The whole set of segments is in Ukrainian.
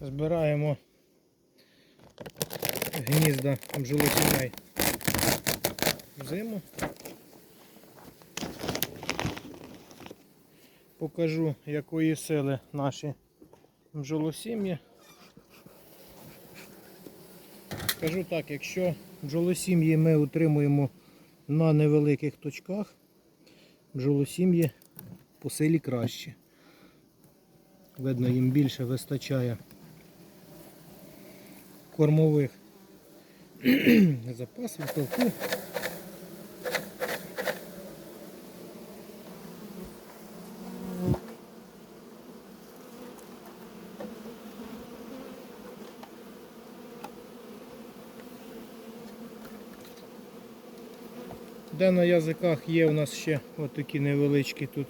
Збираємо гнізда бджолосімей взиму. Покажу, якої сили наші бджолосім'ї. Скажу так, якщо бджолосім'ї ми утримуємо на невеликих точках, бджолосім'ї по силі краще. Видно, їм більше вистачає кормових запасів, толку. Де на язиках є у нас ще отакі невеличкі тут,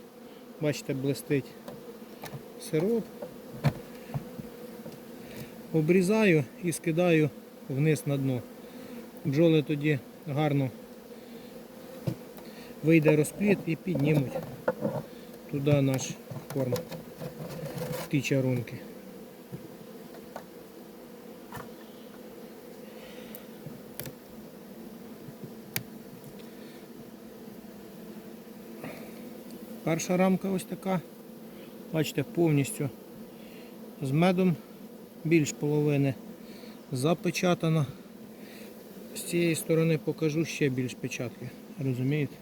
бачите, блистить сироп. Обрізаю і скидаю вниз на дно. Бджоли тоді гарно вийде розпліт і піднімуть туди наш корм ті чарунки. Перша рамка ось така. Бачите, повністю з медом більш половини запечатана. З цієї сторони покажу ще більш печатки. Розумієте?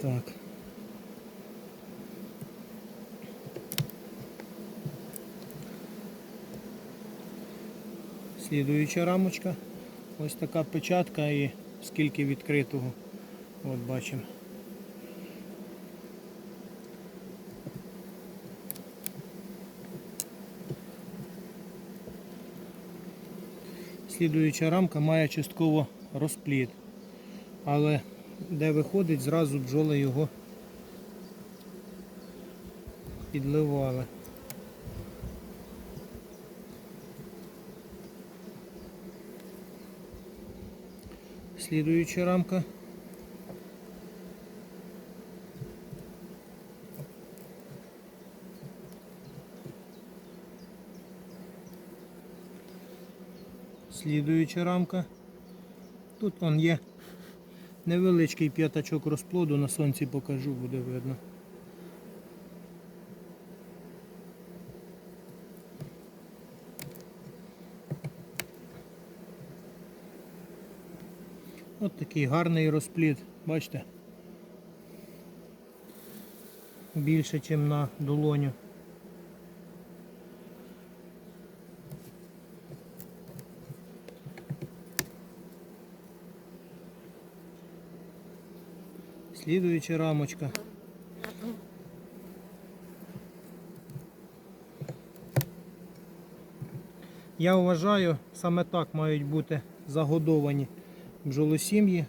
Так. Слідуюча рамочка. Ось така печатка і скільки відкритого. От бачимо. Слідуюча рамка має частково розпліт, але де виходить, зразу бджоли його підливали. Слідуюча рамка. Слідуюча рамка. Тут он є невеличкий п'ятачок розплоду, на сонці покажу, буде видно. От такий гарний розплід, бачите? Більше, ніж на долоню. Слідуюча рамочка. Я вважаю, саме так мають бути загодовані бджолосім'ї.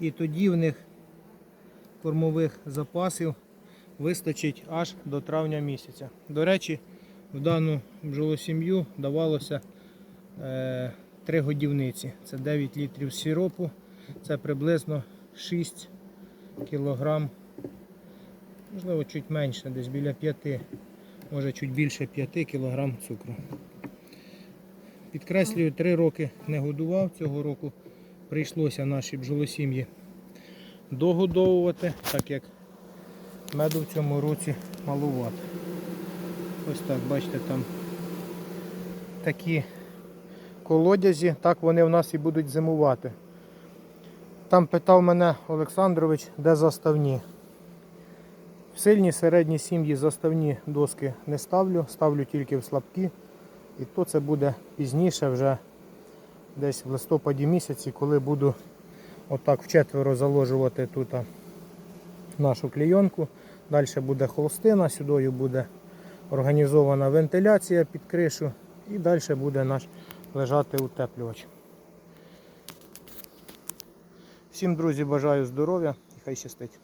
І тоді в них кормових запасів вистачить аж до травня місяця. До речі, в дану бджолосім'ю давалося е, 3 годівниці. Це 9 літрів сиропу, це приблизно 6 кілограм, можливо, чуть менше, десь біля 5, може чуть більше 5 кілограм цукру. Підкреслюю, 3 роки не годував, цього року прийшлося наші бджолосім'ї догодовувати, так як меду в цьому році малувати. Ось так, бачите, там такі колодязі, так вони в нас і будуть зимувати. Там питав мене Олександрович, де заставні. В сильні середні сім'ї заставні доски не ставлю, ставлю тільки в слабкі. І то це буде пізніше, вже десь в листопаді місяці, коли буду отак вчетверо заложувати тут нашу клійонку. Далі буде холстина, сюди буде організована вентиляція під кришу і далі буде наш лежати утеплювач. Всім, друзі, бажаю здоров'я і хай щастить.